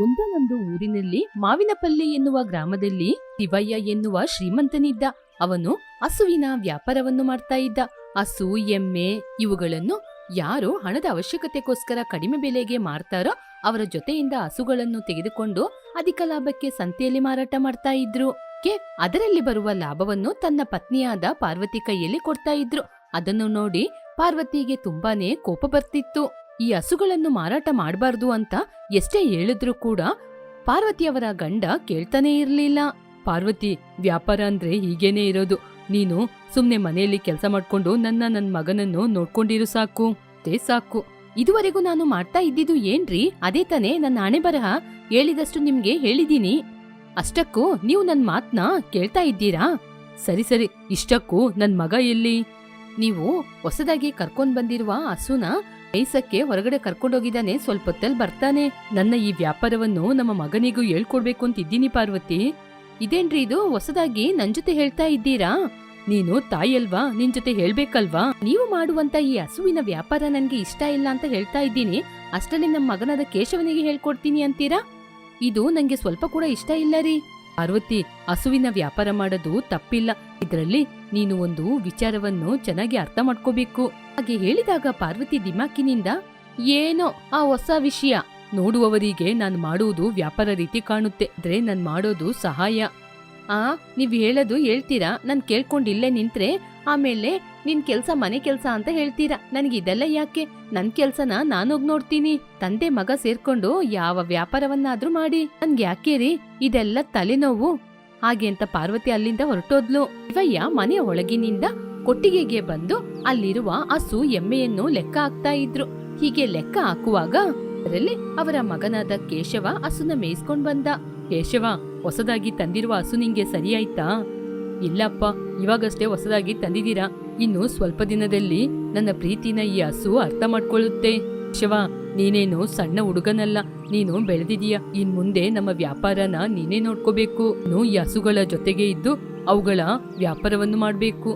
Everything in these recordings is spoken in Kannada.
ಒಂದನೊಂದು ಊರಿನಲ್ಲಿ ಮಾವಿನಪಲ್ಲಿ ಎನ್ನುವ ಗ್ರಾಮದಲ್ಲಿ ಶಿವಯ್ಯ ಎನ್ನುವ ಶ್ರೀಮಂತನಿದ್ದ. ಅವನು ಹಸುವಿನ ವ್ಯಾಪಾರವನ್ನು ಮಾಡ್ತಾ ಇದ್ದ. ಹಸು, ಎಮ್ಮೆ ಇವುಗಳನ್ನು ಯಾರು ಹಣದ ಅವಶ್ಯಕತೆಗೋಸ್ಕರ ಕಡಿಮೆ ಬೆಲೆಗೆ ಮಾರ್ತಾರೋ ಅವರ ಜೊತೆಯಿಂದ ಹಸುಗಳನ್ನು ತೆಗೆದುಕೊಂಡು ಅಧಿಕ ಲಾಭಕ್ಕೆ ಸಂತೆಯಲ್ಲಿ ಮಾರಾಟ ಮಾಡ್ತಾ ಇದ್ರು. ಕೆ, ಅದರಲ್ಲಿ ಬರುವ ಲಾಭವನ್ನು ತನ್ನ ಪತ್ನಿಯಾದ ಪಾರ್ವತಿ ಕೈಯಲ್ಲಿ ಕೊಡ್ತಾ ಇದ್ರು. ಅದನ್ನು ನೋಡಿ ಪಾರ್ವತಿಗೆ ತುಂಬಾನೇ ಕೋಪ ಬರ್ತಿತ್ತು. ಈ ಹಸುಗಳನ್ನು ಮಾರಾಟ ಮಾಡಬಾರ್ದು ಅಂತ ಎಷ್ಟೇ ಹೇಳಿದ್ರೂ ಕೂಡ ಪಾರ್ವತಿಯವರ ಗಂಡ ಕೇಳ್ತಾನೆ ಇರಲಿಲ್ಲ. ಪಾರ್ವತಿ, ವ್ಯಾಪಾರ ಅಂದ್ರೆ ಹೀಗೇನೆ ಇರೋದು. ನೀನು ಸುಮ್ನೆ ಮನೆಯಲ್ಲಿ ಕೆಲಸ ಮಾಡ್ಕೊಂಡು ನನ್ನ ನನ್ನ ಮಗನನ್ನು ನೋಡ್ಕೊಂಡಿರು ಸಾಕು ತೇ ಸಾಕು. ಇದುವರೆಗೂ ನಾನು ಮಾಡ್ತಾ ಇದ್ದಿದ್ದು ಏನ್ರಿ? ಅದೇ ತಾನೇ ನನ್ನ ಹಣೆ ಬರಹ ಹೇಳಿದಷ್ಟು ನಿಮ್ಗೆ ಹೇಳಿದೀನಿ. ಅಷ್ಟಕ್ಕೂ ನೀವು ನನ್ನ ಮಾತನ್ನ ಕೇಳ್ತಾ ಇದ್ದೀರಾ? ಸರಿ ಸರಿ. ಇಷ್ಟಕ್ಕೂ ನನ್ನ ಮಗ ಎಲ್ಲಿ? ನೀವು ಹೊಸದಾಗಿ ಕರ್ಕೊಂಡ್ ಬಂದಿರುವ ಹಸುನ ಮೇಯ್ಸಕ್ಕೆ ಹೊರಗಡೆ ಕರ್ಕೊಂಡೋಗಿದ್ದಾನೆ ಸ್ವಲ್ಪ ಹೊತ್ತಲ್ಲಿ ಬರ್ತಾನೆ. ನನ್ನ ಈ ವ್ಯಾಪಾರವನ್ನು ನಮ್ಮ ಮಗನಿಗೂ ಹೇಳ್ಕೊಡ್ಬೇಕು ಅಂತ ಇದ್ದೀನಿ ಪಾರ್ವತಿ. ಇದೇನ್ರಿ ಇದು? ಹೊಸದಾಗಿ ನನ್ ಜೊತೆ ಹೇಳ್ತಾ ಇದ್ದೀರಾ? ನೀನು ತಾಯಿಯಲ್ವಾ ನಿನ್ ಜೊತೆ ಹೇಳ್ಬೇಕಲ್ವಾ? ನೀವು ಮಾಡುವಂತ ಈ ಹಸುವಿನ ವ್ಯಾಪಾರ ನನ್ಗೆ ಇಷ್ಟ ಇಲ್ಲ ಅಂತ ಹೇಳ್ತಾ ಇದ್ದೀನಿ. ಅಷ್ಟರಲ್ಲಿ ನಮ್ಮ ಮಗನಾದ ಕೇಶವನಿಗೆ ಹೇಳ್ಕೊಡ್ತೀನಿ ಅಂತೀರಾ? ಇದು ನಂಗೆ ಸ್ವಲ್ಪ ಕೂಡ ಇಷ್ಟ ಇಲ್ಲ ರೀ. ಪಾರ್ವತಿ, ಹಸುವಿನ ವ್ಯಾಪಾರ ಮಾಡೋದು ತಪ್ಪಿಲ್ಲ. ಇದರಲ್ಲಿ ನೀನು ಒಂದು ವಿಚಾರವನ್ನು ಚೆನ್ನಾಗಿ ಅರ್ಥ ಮಾಡ್ಕೋಬೇಕು. ಹಾಗೆ ಹೇಳಿದಾಗ ಪಾರ್ವತಿ ದಿಮಾಕಿನಿಂದ, ಏನೋ ಆ ಹೊಸ ವಿಷಯ. ನೋಡುವವರಿಗೆ ನಾನು ಮಾಡುವುದು ವ್ಯಾಪಾರ ರೀತಿ ಕಾಣುತ್ತೆ. ಅಂದ್ರೆ ನಾನು ಮಾಡೋದು ಸಹಾಯ. ಆ, ನೀವ್ ಹೇಳೋದು ಹೇಳ್ತೀರಾ? ನಾನು ಕೇಳ್ಕೊಂಡಿಲ್ಲೇ ನಿಂತ್ರೆ ಆಮೇಲೆ ನಿನ್ ಕೆಲ್ಸ ಮನೆ ಕೆಲ್ಸ ಅಂತ ಹೇಳ್ತೀರಾ? ನನ್ಗೆ ಇದೆಲ್ಲ ಯಾಕೆ? ನನ್ ಕೆಲ್ಸನ ನಾನೋಗ್ ನೋಡ್ತೀನಿ. ತಂದೆ ಮಗ ಸೇರ್ಕೊಂಡು ಯಾವ ವ್ಯಾಪಾರವನ್ನಾದ್ರೂ ಮಾಡಿ. ನನ್ಗೆ ಯಾಕೆ ರೀ? ಇದೆಲ್ಲ ತಲೆನೋವು. ಹಾಗೆ ಅಂತ ಪಾರ್ವತಿ ಅಲ್ಲಿಂದ ಹೊರಟೋದ್ಲು. ಇವಯ್ಯ ಮನೆಯ ಒಳಗಿನಿಂದ ಕೊಟ್ಟಿಗೆಗೆ ಬಂದು ಅಲ್ಲಿರುವ ಹಸು ಎಮ್ಮೆಯನ್ನು ಲೆಕ್ಕ ಹಾಕ್ತಾ ಇದ್ರು. ಹೀಗೆ ಲೆಕ್ಕ ಹಾಕುವಾಗ ಅದರಲ್ಲಿ ಅವರ ಮಗನಾದ ಕೇಶವ ಹಸುನ ಮೇಯಿಸ್ಕೊಂಡ್ ಬಂದ. ಕೇಶವ, ಹೊಸದಾಗಿ ತಂದಿರುವ ಹಸು ನಿಂಗೆ ಸರಿಯಾಯ್ತಾ? ಇಲ್ಲಪ್ಪ, ಇವಾಗಷ್ಟೇ ಹೊಸದಾಗಿ ತಂದಿದ್ದೀರಾ. ಇನ್ನು ಸ್ವಲ್ಪ ದಿನದಲ್ಲಿ ನನ್ನ ಪ್ರೀತಿನ ಈ ಹಸು ಅರ್ಥ ಮಾಡ್ಕೊಳ್ಳುತ್ತೆ. ಕೇಶವ ನೀನೇನು ಸಣ್ಣ ಹುಡುಗನಲ್ಲ, ನೀನು ಬೆಳೆದಿದೀಯ. ಇನ್ ಮುಂದೆ ನಮ್ಮ ವ್ಯಾಪಾರನ ನೀನೇ ನೋಡ್ಕೋಬೇಕು. ನೀನು ಈ ಹಸುಗಳ ಜೊತೆಗೆ ಇದ್ದು ಅವುಗಳ ವ್ಯಾಪಾರವನ್ನು ಮಾಡಬೇಕು.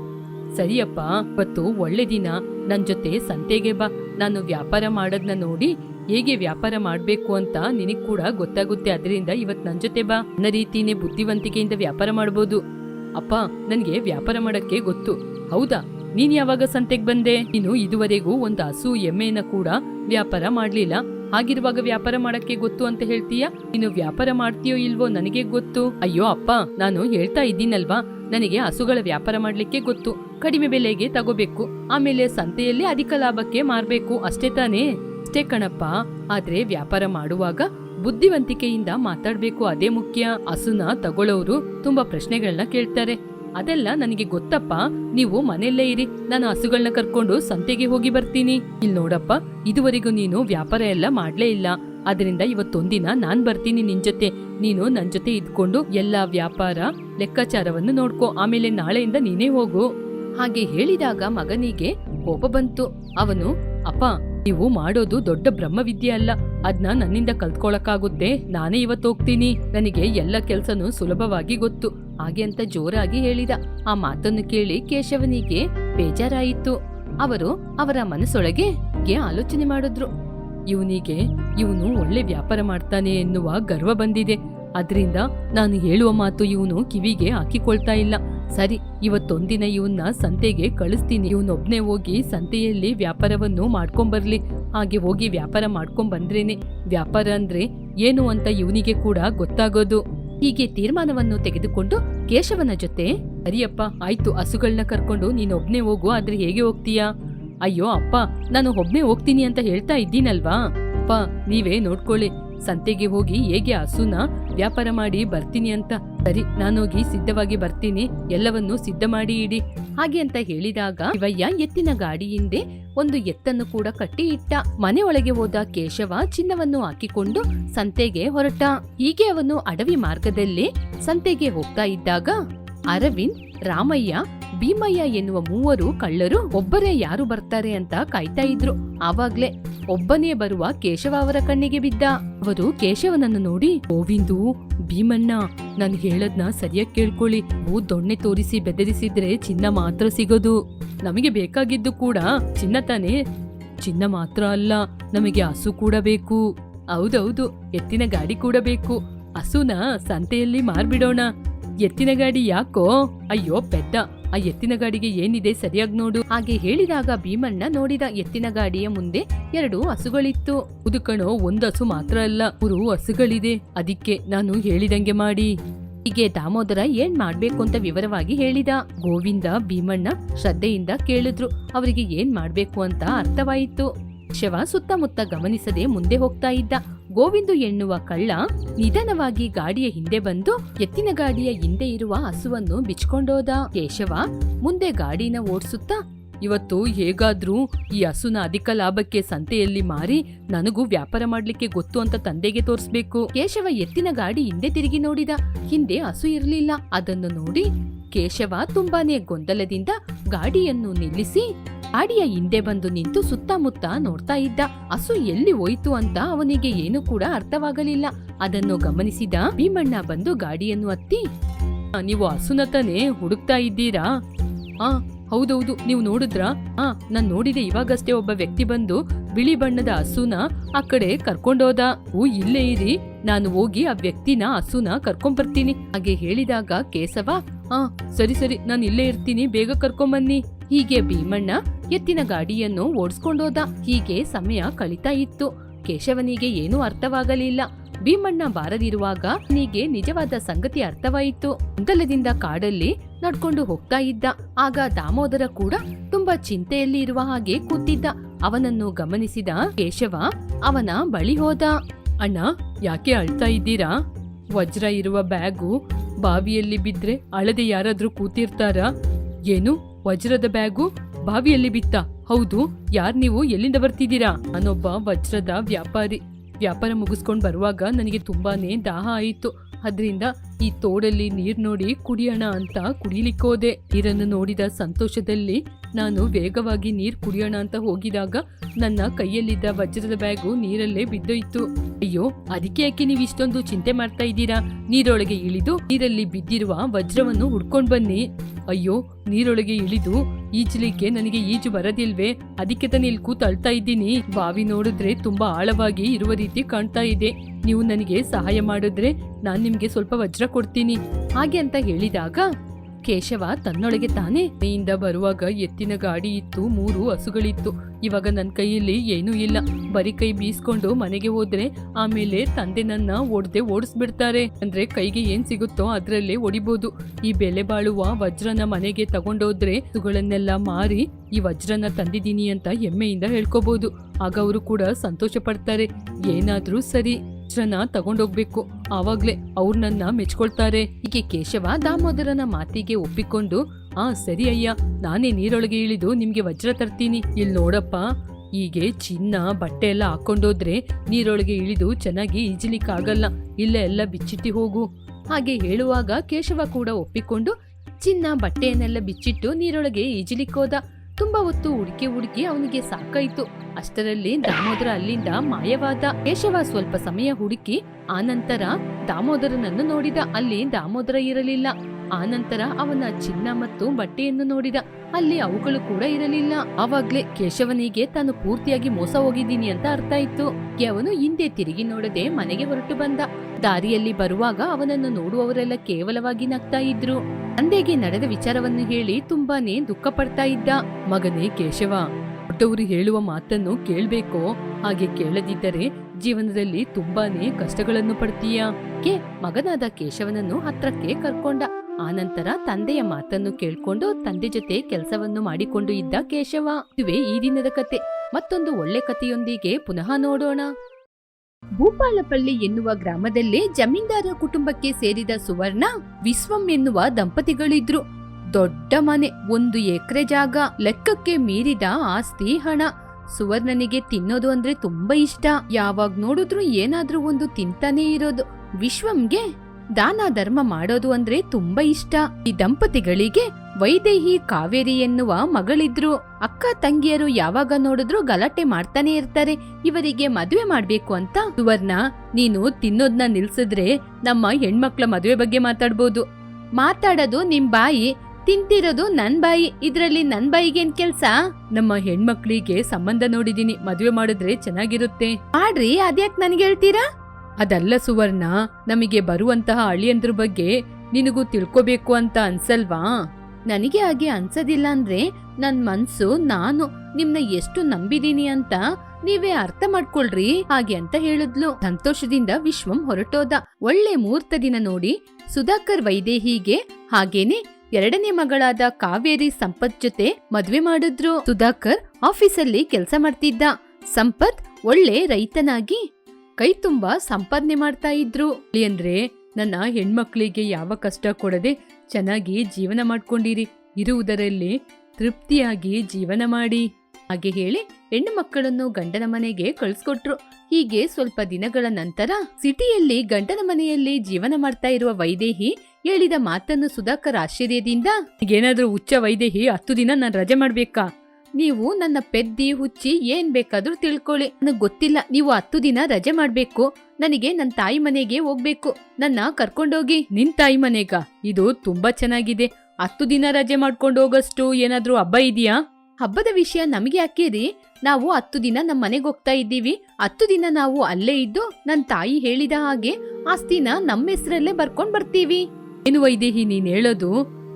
ಸರಿಯಪ್ಪ, ಇವತ್ತು ಒಳ್ಳೆ ದಿನ. ನನ್ನ ಜೊತೆ ಸಂತೆಗೆ ಬಾ. ನಾನು ವ್ಯಾಪಾರ ಮಾಡೋದನ್ನ ನೋಡಿ ಹೇಗೆ ವ್ಯಾಪಾರ ಮಾಡಬೇಕು ಅಂತ ನಿನಗ್ ಕೂಡ ಗೊತ್ತಾಗುತ್ತೆ. ಅದರಿಂದ ಇವತ್ ನನ್ನ ಜೊತೆ ಬಾ. ನನ್ನ ರೀತಿನೇ ಬುದ್ಧಿವಂತಿಕೆಯಿಂದ ವ್ಯಾಪಾರ ಮಾಡ್ಬೋದು. ಅಪ್ಪ, ನನಗೆ ವ್ಯಾಪಾರ ಮಾಡಕ್ಕೆ ಗೊತ್ತು. ಹೌದಾ? ನೀನ್ ಯಾವಾಗ ಸಂತೆಗೆ ಬಂದೆ? ನೀನು ಇದುವರೆಗೂ ಒಂದು ಹಸು ಎಮ್ಮೆಯನ್ನು ಕೂಡ ವ್ಯಾಪಾರ ಮಾಡ್ಲಿಲ್ಲ. ಹಾಗಿರುವಾಗ ವ್ಯಾಪಾರ ಮಾಡಕ್ಕೆ ಗೊತ್ತು ಅಂತ ಹೇಳ್ತೀಯಾ? ನೀನು ವ್ಯಾಪಾರ ಮಾಡ್ತೀಯೋ ಇಲ್ವೋ ನನಗೆ ಗೊತ್ತು. ಅಯ್ಯೋ ಅಪ್ಪ, ನಾನು ಹೇಳ್ತಾ ಇದ್ದೀನಲ್ವಾ? ನನಗೆ ಹಸುಗಳ ವ್ಯಾಪಾರ ಮಾಡ್ಲಿಕ್ಕೆ ಗೊತ್ತು. ಕಡಿಮೆ ಬೆಲೆಗೆ ತಗೋಬೇಕು. ಆಮೇಲೆ ಸಂತೆಯಲ್ಲಿ ಅಧಿಕ ಲಾಭಕ್ಕೆ ಮಾರ್ಬೇಕು. ಅಷ್ಟೇ ತಾನೇ? ಅಷ್ಟೇ ಕಣಪ್ಪ. ಆದ್ರೆ ವ್ಯಾಪಾರ ಮಾಡುವಾಗ ಬುದ್ಧಿವಂತಿಕೆಯಿಂದ ಮಾತಾಡ್ಬೇಕು ಅದೇ ಮುಖ್ಯ. ಹಸುನ ತಗೊಳ್ಳೋರು ತುಂಬಾ ಪ್ರಶ್ನೆಗಳನ್ನ ಕೇಳ್ತಾರೆ. ಅದೆಲ್ಲ ನನಗೆ ಗೊತ್ತಪ್ಪ. ನೀವು ಮನೆಯಲ್ಲೇ ಇರಿ. ನಾನು ಹಸುಗಳನ್ನ ಕರ್ಕೊಂಡು ಸಂತೆಗೆ ಹೋಗಿ ಬರ್ತೀನಿ. ಇಲ್ಲಿ ನೋಡಪ್ಪ, ಇದುವರೆಗೂ ನೀನು ವ್ಯಾಪಾರ ಎಲ್ಲ ಮಾಡ್ಲೇ ಇಲ್ಲ. ಅದರಿಂದ ಇವತ್ತೊಂದಿನ ನಾನ್ ಬರ್ತೀನಿ ನಿನ್ ಜೊತೆ. ನೀನು ನನ್ ಜೊತೆ ಇದ್ಕೊಂಡು ಎಲ್ಲಾ ವ್ಯಾಪಾರ, ಲೆಕ್ಕಾಚಾರವನ್ನು ನೋಡ್ಕೋ. ಆಮೇಲೆ ನಾಳೆಯಿಂದ ನೀನೇ ಹೋಗು. ಹಾಗೆ ಹೇಳಿದಾಗ ಮಗನಿಗೆ ಕೋಪ ಬಂತು. ಅವನು, ಅಪ್ಪ, ನೀವು ಮಾಡೋದು ದೊಡ್ಡ ಬ್ರಹ್ಮವಿದ್ಯೆ ಅಲ್ಲ. ಅದ್ನ ನನ್ನಿಂದ ಕಲ್ತ್ಕೊಳಕ್ಕಾಗುತ್ತೆ. ನಾನೇ ಇವತ್ತು ಹೋಗ್ತೀನಿ. ನನಗೆ ಎಲ್ಲ ಕೆಲ್ಸನೂ ಸುಲಭವಾಗಿ ಗೊತ್ತು. ಹಾಗೆ ಅಂತ ಜೋರಾಗಿ ಹೇಳಿದ. ಆ ಮಾತನ್ನು ಕೇಳಿ ಕೇಶವನಿಗೆ ಬೇಜಾರಾಯಿತು. ಅವರು ಅವರ ಮನಸ್ಸೊಳಗೆ ಆಲೋಚನೆ ಮಾಡಿದ್ರು. ಇವನಿಗೆ, ಇವನು ಒಳ್ಳೆ ವ್ಯಾಪಾರ ಮಾಡ್ತಾನೆ ಎನ್ನುವ ಗರ್ವ ಬಂದಿದೆ. ಅದರಿಂದ ನಾನು ಹೇಳುವ ಮಾತು ಇವನು ಕಿವಿಗೆ ಹಾಕಿಕೊಳ್ತಾ ಇಲ್ಲ. ಸರಿ, ಇವತ್ತೊಂದಿನ ಇವನ್ನ ಸಂತೆಗೆ ಕಳಿಸ್ತೀನಿ. ಇವನೊಬ್ನೇ ಹೋಗಿ ಸಂತೆಯಲ್ಲಿ ವ್ಯಾಪಾರವನ್ನು ಮಾಡ್ಕೊಂಬರ್ಲಿ. ಹಾಗೆ ಹೋಗಿ ವ್ಯಾಪಾರ ಮಾಡ್ಕೊಂಬಂದ್ರೇನೆ. ವ್ಯಾಪಾರ ಅಂದ್ರೆ ಏನು ಅಂತ ಇವನಿಗೆ ಕೂಡ ಗೊತ್ತಾಗೋದು. ಹೀಗೆ ತೀರ್ಮಾನವನ್ನು ತೆಗೆದುಕೊಂಡು ಕೇಶವನ ಜೊತೆ ಅರಿಯಪ್ಪ ಆಯ್ತು ಹಸುಗಳನ್ನ ಕರ್ಕೊಂಡು ನೀನೊಬ್ನೇ ಹೋಗು, ಆದ್ರೆ ಹೇಗೆ ಹೋಗ್ತೀಯಾ? ಅಯ್ಯೋ, ಅಪ್ಪ, ನಾನು ಒಬ್ನೇ ಹೋಗ್ತೀನಿ ಅಂತ ಹೇಳ್ತಾ ಇದ್ದೀನಲ್ವಾ? ಅಪ್ಪ, ನೀವೇ ನೋಡ್ಕೊಳ್ಳಿ, ಸಂತೆಗೆ ಹೋಗಿ ಹೇಗೆ ಹಸುನ ವ್ಯಾಪಾರ ಮಾಡಿ ಬರ್ತೀನಿ ಅಂತ. ಸರಿ, ನಾನೋಗಿ ಸಿದ್ಧವಾಗಿ ಬರ್ತೀನಿ. ಎಲ್ಲವನ್ನೂ ಸಿದ್ಧ ಮಾಡಿ ಇಡಿ. ಹಾಗೆ ಅಂತ ಹೇಳಿದಾಗ ಶಿವಯ್ಯ ಎತ್ತಿನ ಗಾಡಿ ಒಂದು ಎತ್ತನ್ನು ಕೂಡ ಕಟ್ಟಿ ಇಟ್ಟ. ಮನೆ ಒಳಗೆ ಹೋದ ಕೇಶವ ಚಿನ್ನವನ್ನು ಹಾಕಿಕೊಂಡು ಸಂತೆಗೆ ಹೊರಟ. ಹೀಗೆ ಅವನು ಅಡವಿ ಮಾರ್ಗದಲ್ಲಿ ಸಂತೆಗೆ ಹೋಗ್ತಾ ಇದ್ದಾಗ ಅರವಿಂದ್ ರಾಮಯ್ಯ, ಭೀಮಯ್ಯ ಎನ್ನುವ ಮೂವರು ಕಳ್ಳರು ಒಬ್ಬರೇ ಯಾರು ಬರ್ತಾರೆ ಅಂತ ಕಾಯ್ತಾ ಇದ್ರು. ಆವಾಗ್ಲೇ ಒಬ್ಬನೇ ಬರುವ ಕೇಶವ ಅವರ ಕಣ್ಣಿಗೆ ಬಿದ್ದ. ಅವರು ಕೇಶವನನ್ನು ನೋಡಿ, ಗೋವಿಂದು, ಭೀಮಣ್ಣ, ನಾನು ಹೇಳದ್ನ ಸರಿಯಾಗಿ ಕೇಳ್ಕೊಳ್ಳಿ. ಹೂ ದೊಣ್ಣೆ ತೋರಿಸಿ ಬೆದರಿಸಿದ್ರೆ ಚಿನ್ನ ಮಾತ್ರ ಸಿಗೋದು. ನಮಗೆ ಬೇಕಾಗಿದ್ದು ಕೂಡ ಚಿನ್ನ ತಾನೇ. ಚಿನ್ನ ಮಾತ್ರ ಅಲ್ಲ, ನಮಗೆ ಹಸು ಕೂಡ ಬೇಕು. ಹೌದೌದು, ಎತ್ತಿನ ಗಾಡಿ ಕೂಡ ಬೇಕು. ಹಸುನ ಸಂತೆಯಲ್ಲಿ ಮಾರ್ಬಿಡೋಣ. ಎತ್ತಿನ ಗಾಡಿ ಯಾಕೋ? ಅಯ್ಯೋ, ಪೆದ್ದ. ಆ ಎತ್ತಿನ ಗಾಡಿಗೆ ಏನಿದೆ ಸರಿಯಾಗಿ ನೋಡು. ಹಾಗೆ ಹೇಳಿದಾಗ ಭೀಮಣ್ಣ ನೋಡಿದ ಎತ್ತಿನ ಗಾಡಿಯ ಮುಂದೆ ಎರಡು ಹಸುಗಳಿತ್ತು. ಉದುಕಣೋ ಒಂದು ಹಸು ಮಾತ್ರ ಅಲ್ಲ, ಮೂರು ಹಸುಗಳಿದೆ. ಅದಕ್ಕೆ ನಾನು ಹೇಳಿದಂಗೆ ಮಾಡಿ. ಹೀಗೆ ದಾಮೋದರ ಏನ್ ಮಾಡ್ಬೇಕು ಅಂತ ವಿವರವಾಗಿ ಹೇಳಿದ. ಗೋವಿಂದ, ಭೀಮಣ್ಣ ಶ್ರದ್ಧೆಯಿಂದ ಕೇಳಿದ್ರು. ಅವರಿಗೆ ಏನ್ ಮಾಡ್ಬೇಕು ಅಂತ ಅರ್ಥವಾಯಿತು. ಶವ ಸುತ್ತಮುತ್ತ ಗಮನಿಸದೆ ಮುಂದೆ ಹೋಗ್ತಾ ಇದ್ದ. ಗೋವಿಂದು ಎನ್ನುವ ಕಳ್ಳ ನಿಧಾನವಾಗಿ ಗಾಡಿಯ ಹಿಂದೆ ಬಂದು ಎತ್ತಿನ ಗಾಡಿಯ ಹಿಂದೆ ಇರುವ ಹಸುವನ್ನು ಬಿಚ್ಕೊಂಡೋದ ಕೇಶವ. ಮುಂದೆ ಗಾಡಿನ ಓಡಿಸುತ್ತಾ, ಇವತ್ತು ಹೇಗಾದ್ರೂ ಈ ಹಸುನ ಅಧಿಕ ಲಾಭಕ್ಕೆ ಸಂತೆಯಲ್ಲಿ ಮಾರಿ ನನಗೂ ವ್ಯಾಪಾರ ಮಾಡ್ಲಿಕ್ಕೆ ಗೊತ್ತು ಅಂತ ತಂದೆಗೆ ತೋರಿಸ್ಬೇಕು. ಕೇಶವ ಎತ್ತಿನ ಗಾಡಿ ಹಿಂದೆ ತಿರುಗಿ ನೋಡಿದ. ಹಿಂದೆ ಹಸು ಇರಲಿಲ್ಲ. ಅದನ್ನು ನೋಡಿ ಕೇಶವ ತುಂಬಾನೇ ಗೊಂದಲದಿಂದ ಗಾಡಿಯನ್ನು ನಿಲ್ಲಿಸಿ ಗಾಡಿಯ ಹಿಂದೆ ಬಂದು ನಿಂತು ಸುತ್ತಮುತ್ತ ನೋಡ್ತಾ ಇದ್ದ ಹಸು ಎಲ್ಲಿ ಹೋಯ್ತು ಅಂತ ಅವನಿಗೆ ಏನು ಕೂಡ ಅರ್ಥವಾಗಲಿಲ್ಲ. ಅದನ್ನು ಗಮನಿಸಿದ ಭೀಮಣ್ಣ ಬಂದು ಗಾಡಿಯನ್ನು ಹತ್ತಿ "ಆ, ನೀವು ಹಸುನ ಹುಡುಕ್ತಾ ಇದ್ದೀರಾ? ಆ ಹೌದೌದು ನೀವು ನೋಡಿದ್ರಾ? ಆ ನಾನ್ ನೋಡಿದೆ ಇವಾಗಷ್ಟೇ ಒಬ್ಬ ವ್ಯಕ್ತಿ ಬಂದು ಬಿಳಿ ಬಣ್ಣದ ಹಸುನ ಆ ಕಡೆ ಕರ್ಕೊಂಡೋದ. ಓ ಇಲ್ಲೇ ಇರಿ ನಾನು ಹೋಗಿ ಆ ವ್ಯಕ್ತಿನ ಹಸುನ ಕರ್ಕೊಂಬರ್ತೀನಿ. ಹಾಗೆ ಹೇಳಿದಾಗ ಕೇಸವ ಆ ಸರಿ ಸರಿ ನಾನು ಇಲ್ಲೇ ಇರ್ತೀನಿ ಬೇಗ ಕರ್ಕೊಂಬನ್ನಿ. ಹೀಗೆ ಭೀಮಣ್ಣ ಎತ್ತಿನ ಗಾಡಿಯನ್ನು ಓಡಿಸ್ಕೊಂಡೋದ. ಹೀಗೆ ಸಮಯ ಕಳೀತಾ ಇತ್ತು. ಕೇಶವನಿಗೆ ಏನೂ ಅರ್ಥವಾಗಲಿಲ್ಲ. ಭೀಮಣ್ಣ ಬಾರದಿರುವಾಗ ನೀಗೆ ನಿಜವಾದ ಸಂಗತಿ ಅರ್ಥವಾಯಿತು. ಗೊಂದಲದಿಂದ ಕಾಡಲ್ಲಿ ನಡ್ಕೊಂಡು ಹೋಗ್ತಾ ಇದ್ದ. ಆಗ ದಾಮೋದರ ಕೂಡ ತುಂಬಾ ಚಿಂತೆಯಲ್ಲಿ ಇರುವ ಹಾಗೆ ಕೂತಿದ್ದ. ಅವನನ್ನು ಗಮನಿಸಿದ ಕೇಶವ ಅವನ ಬಳಿ ಹೋದ. ಅಣ್ಣ, ಯಾಕೆ ಅಳ್ತಾ ಇದ್ದೀರಾ? ವಜ್ರ ಇರುವ ಬ್ಯಾಗು ಬಾವಿಯಲ್ಲಿ ಬಿದ್ರೆ ಅಳದೆ ಯಾರಾದ್ರೂ ಕೂತಿರ್ತಾರಾ? ಏನು? ವಜ್ರದ ಬ್ಯಾಗು ಬಾವಿಯಲ್ಲಿ ಬಿತ್ತ. ಹೌದು, ಯಾರ್ ನೀವು? ಎಲ್ಲಿಂದ ಬರ್ತಿದ್ದೀರಾ? ನಾನೊಬ್ಬ ವಜ್ರದ ವ್ಯಾಪಾರಿ. ವ್ಯಾಪಾರ ಮುಗಿಸ್ಕೊಂಡು ಬರುವಾಗ ನನಗೆ ತುಂಬಾನೇ ದಾಹ ಆಯಿತು. ಅದರಿಂದ ಈ ತೋಡಲ್ಲಿ ನೀರು ನೋಡಿ ಕುಡಿಯೋಣ ಅಂತ ಕುಡಿಲಿಕ್ಕೋದೆ. ನೀರನ್ನು ನೋಡಿದ ಸಂತೋಷದಲ್ಲಿ ನಾನು ವೇಗವಾಗಿ ನೀರು ಕುಡಿಯೋಣ ಅಂತ ಹೋಗಿದಾಗ ನನ್ನ ಕೈಯಲ್ಲಿದ್ದ ವಜ್ರದ ಬ್ಯಾಗು ನೀರಲ್ಲೇ ಬಿದ್ದೋಯ್ತು. ಅಯ್ಯೋ, ಅದಕ್ಕೆ ಯಾಕೆ ನೀವು ಇಷ್ಟೊಂದು ಚಿಂತೆ ಮಾಡ್ತಾ ಇದ್ದೀರಾ? ನೀರೊಳಗೆ ಇಳಿದು ನೀರಲ್ಲಿ ಬಿದ್ದಿರುವ ವಜ್ರವನ್ನು ಹುಡ್ಕೊಂಡು ಬನ್ನಿ. ಅಯ್ಯೋ ನೀರೊಳಗೆ ಇಳಿದು ಈಜಲಿಕ್ಕೆ ನನಗೆ ಈಜು ಬರದಿಲ್ವೇ? ಅದಕ್ಕೆ ತಾನೇ ಇಲ್ಲಿ ಕೂತ್ ಅಳ್ತಾ ಇದ್ದೀನಿ. ಬಾವಿ ನೋಡಿದ್ರೆ ತುಂಬಾ ಆಳವಾಗಿ ಇರುವ ರೀತಿ ಕಾಣ್ತಾ ಇದೆ. ನೀವು ನನಗೆ ಸಹಾಯ ಮಾಡಿದ್ರೆ ನಾನು ನಿಮ್ಗೆ ಸ್ವಲ್ಪ ವಜ್ರ ಕೊಡ್ತೀನಿ. ಹಾಗೆ ಅಂತ ಹೇಳಿದಾಗ ಕೇಶವ ತನ್ನೊಳಗೆ ತಾನೇ ಮನೆಯಿಂದ ಬರುವಾಗ ಎತ್ತಿನ ಗಾಡಿ ಇತ್ತು, ಮೂರು ಹಸುಗಳಿತ್ತು. ಇವಾಗ ನನ್ನ ಕೈಯಲ್ಲಿ ಏನೂ ಇಲ್ಲ. ಬರೀ ಕೈ ಬೀಸ್ಕೊಂಡು ಮನೆಗೆ ಹೋದ್ರೆ ಆಮೇಲೆ ತಂದೆ ನನ್ನ ಒಡ್ದೆ ಓಡಿಸ್ಬಿಡ್ತಾರೆ. ಅಂದ್ರೆ ಕೈಗೆ ಏನ್ ಸಿಗುತ್ತೋ ಅದ್ರಲ್ಲೇ ಒಡಿಬಹುದು ಈ ಬೆಲೆ ಬಾಳುವ ವಜ್ರನ ಮನೆಗೆ ತಗೊಂಡೋದ್ರೆ ಹಸುಗಳನ್ನೆಲ್ಲ ಮಾರಿ ಈ ವಜ್ರನ ತಂದಿದ್ದೀನಿ ಅಂತ ಹೆಮ್ಮೆಯಿಂದ ಹೇಳ್ಕೋಬಹುದು ಆಗ ಅವರು ಕೂಡ ಸಂತೋಷ ಪಡ್ತಾರೆ. ಏನಾದ್ರೂ ಸರಿ. ವಜ್ರನ ತಗೊಂಡೋಗ್ಬೇಕು. ಆವಾಗ್ಲೇ ಅವ್ರು ನನ್ನ ಮೆಚ್ಕೊಳ್ತಾರೆ. ಹೀಗೆ ಕೇಶವ ದಾಮೋದರನ ಮಾತಿಗೆ ಒಪ್ಪಿಕೊಂಡು, ಆ, ಸರಿ ಅಯ್ಯ, ನಾನೇ ನೀರೊಳಗೆ ಇಳಿದು ನಿಮ್ಗೆ ವಜ್ರ ತರ್ತೀನಿ. ಇಲ್ಲಿ ನೋಡಪ್ಪ, ಹೀಗೆ ಚಿನ್ನ, ಬಟ್ಟೆ ಎಲ್ಲ ಹಾಕೊಂಡೋದ್ರೆ ನೀರೊಳಗೆ ಇಳಿದು ಚೆನ್ನಾಗಿ ಈಜಲಿಕ್ಕಾಗಲ್ಲ. ಇಲ್ಲ ಎಲ್ಲ ಬಿಚ್ಚಿಟ್ಟಿ ಹೋಗು. ಹಾಗೆ ಹೇಳುವಾಗ ಕೇಶವ ಕೂಡ ಒಪ್ಪಿಕೊಂಡು, ಚಿನ್ನ, ಬಟ್ಟೆಯನ್ನೆಲ್ಲ ಬಿಚ್ಚಿಟ್ಟು ನೀರೊಳಗೆ ಈಜಲಿಕ್ಕೋದ. ತುಂಬಾ ಹೊತ್ತು ಹುಡುಕಿ ಹುಡುಕಿ ಅವನಿಗೆ ಸಾಕಾಯ್ತು. ಅಷ್ಟರಲ್ಲಿ ದಾಮೋದರ ಅಲ್ಲಿಂದ ಮಾಯವಾದ ಕೇಶವ ಸ್ವಲ್ಪ ಸಮಯ ಹುಡುಕಿ ಆನಂತರ ದಾಮೋದರನನ್ನು ನೋಡಿದ. ಅಲ್ಲಿ ದಾಮೋದರ ಇರಲಿಲ್ಲ. ಆನಂತರ ಅವನ ಚಿನ್ನ ಮತ್ತು ಬಟ್ಟೆಯನ್ನು ನೋಡಿದ. ಅಲ್ಲಿ ಅವುಗಳು ಕೂಡ ಇರಲಿಲ್ಲ. ಅವಾಗ್ಲೇ ಕೇಶವನಿಗೆ ತಾನು ಪೂರ್ತಿಯಾಗಿ ಮೋಸ ಹೋಗಿದ್ದೀನಿ ಅಂತ ಅರ್ಥ ಇತ್ತು ಅವನು ಹಿಂದೆ ತಿರುಗಿ ನೋಡದೆ ಮನೆಗೆ ಹೊರಟು ಬಂದ. ದಾರಿಯಲ್ಲಿ ಬರುವಾಗ ಅವನನ್ನು ನೋಡುವವರೆಲ್ಲ ಕೇವಲವಾಗಿ ನಗ್ತಾ ಇದ್ರು. ತಂದೆಗೆ ನಡೆದ ವಿಚಾರವನ್ನು ಹೇಳಿ ತುಂಬಾನೇ ದುಃಖ ಪಡ್ತಾ ಇದ್ದ. ಮಗನೇ ಕೇಶವ, ದೊಡ್ಡವರು ಹೇಳುವ ಮಾತನ್ನು ಕೇಳ್ಬೇಕೋ? ಹಾಗೆ ಕೇಳದಿದ್ದರೆ ಜೀವನದಲ್ಲಿ ತುಂಬಾನೇ ಕಷ್ಟಗಳನ್ನು ಪಡ್ತೀಯ? ಕೆ, ಮಗನಾದ ಕೇಶವನನ್ನು ಹತ್ರಕ್ಕೆ ಕರ್ಕೊಂಡ. ಆನಂತರ ತಂದೆಯ ಮಾತನ್ನು ಕೇಳ್ಕೊಂಡು ತಂದೆ ಜೊತೆ ಕೆಲಸವನ್ನು ಮಾಡಿಕೊಂಡು ಇದ್ದ ಕೇಶವ. ಇದುವೇ ಈ ದಿನದ ಕತೆ. ಮತ್ತೊಂದು ಒಳ್ಳೆ ಕಥೆಯೊಂದಿಗೆ ಪುನಃ ನೋಡೋಣ. ಭೂಪಾಲಪಳ್ಳಿ ಎನ್ನುವ ಗ್ರಾಮದಲ್ಲಿ ಜಮೀನ್ದಾರ ಕುಟುಂಬಕ್ಕೆ ಸೇರಿದ ಸುವರ್ಣ, ವಿಶ್ವಂ ಎನ್ನುವ ದಂಪತಿಗಳಿದ್ರು. ದೊಡ್ಡ ಮನೆ, ಒಂದು ಎಕರೆ ಜಾಗ, ಲೆಕ್ಕಕ್ಕೆ ಮೀರಿದ ಆಸ್ತಿ ಹಣ. ಸುವರ್ಣನಿಗೆ ತಿನ್ನೋದು ಅಂದ್ರೆ ತುಂಬಾ ಇಷ್ಟ. ಯಾವಾಗ ನೋಡಿದ್ರು ಏನಾದ್ರೂ ಒಂದು ತಿಂತಾನೇ ಇರೋದು. ವಿಶ್ವಂಗೆ ದಾನ ಧರ್ಮ ಮಾಡೋದು ಅಂದ್ರೆ ತುಂಬಾ ಇಷ್ಟ. ಈ ದಂಪತಿಗಳಿಗೆ ವೈದೇಹಿ ಕಾವೇರಿ ಎನ್ನುವ ಮಗಳಿದ್ರು, ಅಕ್ಕ ತಂಗಿಯರು ಯಾವಾಗ ನೋಡಿದ್ರು ಗಲಾಟೆ ಮಾಡ್ತಾನೆ ಇರ್ತಾರೆ. ಇವರಿಗೆ ಮದುವೆ ಮಾಡ್ಬೇಕು ಅಂತ ಸುವರ್ಣ, ನೀನು ತಿನ್ನೋದ್ನ ನಿಲ್ಸಿದ್ರೆ ನಮ್ಮ ಹೆಣ್ಮಕ್ಳ ಮದುವೆ ಬಗ್ಗೆ ಮಾತಾಡ್ಬೋದು. ಮಾತಾಡೋದು ನಿಮ್ ಬಾಯಿ ತಿಂತಿರೋದು ನನ್ ಬಾಯಿ, ಇದ್ರಲ್ಲಿ ನನ್ ಬಾಯಿಗೇನ್ ಕೆಲ್ಸ? ನಮ್ಮ ಹೆಣ್ಮಕ್ಳಿಗೆ ಸಂಬಂಧ ನೋಡಿದೀನಿ, ಮದುವೆ ಮಾಡಿದ್ರೆ ಚೆನ್ನಾಗಿರುತ್ತೆ. ಮಾಡ್ರಿ, ಅದ್ಯಾಕ್ ನನ್ಗೆ ಹೇಳ್ತೀರಾ? ಅದಲ್ಲ ಸುವರ್ಣ, ನಮಗೆ ಬರುವಂತಹ ಅಳಿಯಂದ್ರ ಬಗ್ಗೆ ನಿನಗೂ ತಿಳ್ಕೋಬೇಕು ಅಂತ ಅನ್ಸಲ್ವಾ? ನನಗೆ ಹಾಗೆ ಅನ್ಸದಿಲ್ಲ ಅಂದ್ರೆ ನನ್ ಮನ್ಸು, ನಾನು ನಿಮ್ನ ಎಷ್ಟು ನಂಬಿದೀನಿ ಅಂತ ನೀವೇ ಅರ್ಥ ಮಾಡ್ಕೊಳ್ರಿ, ಹಾಗೆ ಅಂತ ಹೇಳಿದ್ಲು. ಸಂತೋಷದಿಂದ ವಿಶ್ವಂ ಹೊರಟೋದ. ಒಳ್ಳೆ ಮೂರ್ತ ದಿನ ನೋಡಿ ಸುಧಾಕರ್ ವೈದೇಹಿಗೆ ಹಾಗೇನೆ ಎರಡನೇ ಮಗಳಾದ ಕಾವೇರಿ ಸಂಪತ್ ಜೊತೆ ಮದ್ವೆ ಮಾಡಿದ್ರು. ಸುಧಾಕರ್ ಆಫೀಸಲ್ಲಿ ಕೆಲಸ ಮಾಡ್ತಿದ್ದ. ಸಂಪತ್ ಒಳ್ಳೆ ರೈತನಾಗಿ ಕೈ ತುಂಬಾ ಸಂಪಾದನೆ ಮಾಡ್ತಾ ಇದ್ರು. ಅಂದ್ರೆ ನನ್ನ ಹೆಣ್ಮಕ್ಳಿಗೆ ಯಾವ ಕಷ್ಟ ಕೊಡದೆ ಚೆನ್ನಾಗಿ ಜೀವನ ಮಾಡ್ಕೊಂಡಿರಿ. ಇರುವುದರಲ್ಲಿ ತೃಪ್ತಿಯಾಗಿ ಜೀವನ ಮಾಡಿ. ಹಾಗೆ ಹೇಳಿ ಹೆಣ್ಣು ಮಕ್ಕಳನ್ನು ಗಂಡನ ಮನೆಗೆ ಕಳಿಸ್ಕೊಟ್ರು. ಹೀಗೆ ಸ್ವಲ್ಪ ದಿನಗಳ ನಂತರ ಸಿಟಿಯಲ್ಲಿ ಗಂಡನ ಮನೆಯಲ್ಲಿ ಜೀವನ ಮಾಡ್ತಾ ಇರುವ ವೈದೇಹಿ ಹೇಳಿದ ಮಾತನ್ನು ಸುಧಾಕರ್ ಆಶ್ಚರ್ಯದಿಂದ ಏನಾದ್ರೂ ಉಚ್ಚ ವೈದೇಹಿ ಹತ್ತು ದಿನ ನಾನು ರಜೆ ಮಾಡ್ಬೇಕಾ? ನೀವು ನನ್ನ ಪೆದ್ದಿ, ಹುಚ್ಚಿ ಏನ್ ಬೇಕಾದ್ರೂ ತಿಳ್ಕೊಳ್ಳಿ. ನನಗ್ ಗೊತ್ತಿಲ್ಲ, ನೀವು ಹತ್ತು ದಿನ ರಜೆ ಮಾಡ್ಬೇಕು. ನನಗೆ ನನ್ನ ತಾಯಿ ಮನೆಗೆ ಹೋಗ್ಬೇಕು. ನನ್ನ ಕರ್ಕೊಂಡೋಗಿ ನಿನ್ ತಾಯಿ ಮನೆಗ. ಇದು ತುಂಬಾ ಚೆನ್ನಾಗಿದೆ. ಹತ್ತು ದಿನ ರಜೆ ಮಾಡ್ಕೊಂಡು ಹೋಗಷ್ಟು ಏನಾದ್ರೂ ಹಬ್ಬ ಇದೆಯಾ? ಹಬ್ಬದ ವಿಷಯ ನಮಗೆ ಹಾಕಿರಿ ನಾವು ಹತ್ತು ದಿನ ನಮ್ಮ ಮನೆಗೆ ಹೋಗ್ತಾ ಇದ್ದೀವಿ. ಹತ್ತು ದಿನ ನಾವು ಅಲ್ಲೇ ಇದ್ದು ನನ್ನ ತಾಯಿ ಹೇಳಿದ ಹಾಗೆ ಆಸ್ತಿನ ನಮ್ಮ ಹೆಸರಲ್ಲೇ ಬರ್ಕೊಂಡ್ ಬರ್ತೀವಿ. ಏನು ವೈದೇಹಿ, ನೀನ್ ಹೇಳೋದು?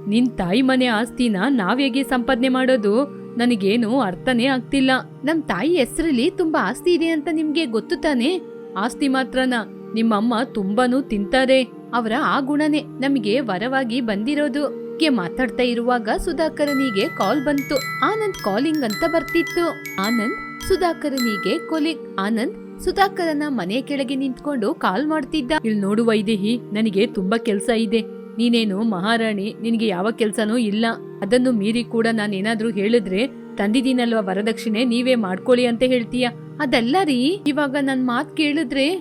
ನಿನ್ ತಾಯಿ ಮನೆ ಆಸ್ತಿನ ನಾವ್ ಹೇಗೆ ಸಂಪಾದನೆ ಮಾಡೋದು? ನನಗೇನು ಅರ್ಥನೇ ಆಗ್ತಿಲ್ಲ. ನಮ್ ತಾಯಿ ಹೆಸರಲ್ಲಿ ತುಂಬಾ ಆಸ್ತಿ ಇದೆ ಅಂತ ನಿಮ್ಗೆ ಗೊತ್ತು ತಾನೆ? ಆಸ್ತಿ ಮಾತ್ರನ? ನಿಮ್ಮಮ್ಮ ತುಂಬಾನು ತಿಂತಾರೆ. ಅವರ ಆ ಗುಣನೇ. ನಮಗೆ ವರವಾಗಿ ಬಂದಿರೋದು. ಗೆ ಮಾತಾಡ್ತಾ ಇರುವಾಗ ಸುಧಾಕರನಿಗೆ ಕಾಲ್ ಬಂತು. ಆನಂದ್ ಕಾಲಿಂಗ್ ಅಂತ ಬರ್ತಿತ್ತು. ಆನಂದ್, ಸುಧಾಕರನಿಗೆ ಕೊಲಿಗ್. ಆನಂದ್, ಸುಧಾಕರನ ಮನೆ ಕೆಳಗೆ ನಿಂತ್ಕೊಂಡು ಕಾಲ್ ಮಾಡ್ತಿದ್ದ. ಇಲ್ಲಿ ನೋಡು ವೈದೇಹಿ, ನನಗೆ ತುಂಬಾ ಕೆಲ್ಸ ಇದೆ. ನೀನೇನು ಮಹಾರಾಣಿ, ನಿನಗೆ ಯಾವ ಕೆಲ್ಸನೂ ಇಲ್ಲ. ಅದನ್ನು ಮೀರಿ ಕೂಡ ನಾನೇನಾದ್ರೂ ಹೇಳಿದ್ರೆ ತಂದಿದ್ದೀನಲ್ವಾ ವರದಕ್ಷಿಣೆ, ನೀವೇ ಮಾಡ್ಕೊಳ್ಳಿ ಅಂತ ಹೇಳ್ತೀಯ? ಅದಲ್ಲ ರೀ, ಇವಾಗ ನನ್ನ ಮಾತು ಕೇಳಿದ್ರೆ